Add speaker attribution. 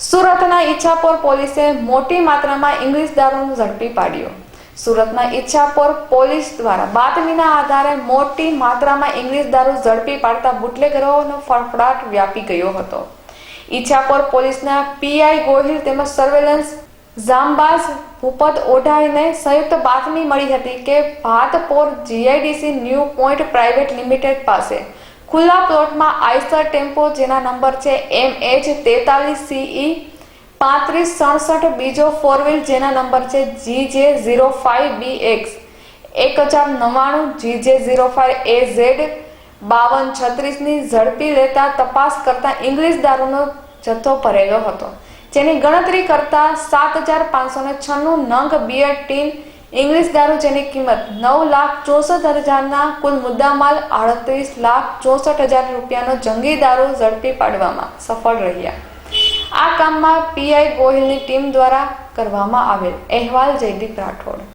Speaker 1: સુરતના ઈચ્છાપોર પોલીસે મોટી માત્રામાં ઇંગ્લિશ દારૂ ઝડપી પાડ્યો. સુરતના ઈચ્છાપોર પોલીસ દ્વારા બાતમીના આધારે મોટી માત્રામાં ઇંગ્લિશ દારૂ ઝડપી પાડતા બુટલેગરોનો ફફડાટ વ્યાપી ગયો હતો. ઈચ્છાપોર પોલીસના પીઆઈ ગોહિલ તેમજ સર્વેલન્સ જામબાઝ ભૂપત ઓઢાઈને સંયુક્ત બાતમી મળી હતી કે Bhatpor GIDC new point private limited પાસે ખુલ્લા પ્લોટમાં આઈસર ટેમ્પો જેના નંબર છે એમ એચ તેતાલીસ સીઈ, પાંત્રીસ સડસઠ બીજો ફોર વ્હીલ જેના નંબર છે જી જે ઝીરો ફાઇવ બી એક્સ એક હજાર નવ્વાણું જી જે ઝીરો ફાઇવ એ ઝેડ બાવન છત્રીસની ઝડપી લેતા તપાસ કરતા ઇંગ્લિશ દારૂનો જથ્થો ભરેલો હતો. જેની ગણતરી કરતા સાત હજાર પાંચસો છન્નું નંગ બિયર ટીન ઇંગ્લિશ દારૂ જેની કિંમત નવ લાખ ચોસઠ હજારના કુલ મુદ્દામાલ આડત્રીસ લાખ ચોસઠ હજાર રૂપિયાનો જંગી દારૂ ઝડપી પાડવામાં સફળ રહ્યા. આ કામમાં પીઆઈ ગોહિલની ટીમ દ્વારા કરવામાં આવેલ અહેવાલ જયદીપ રાઠોડ.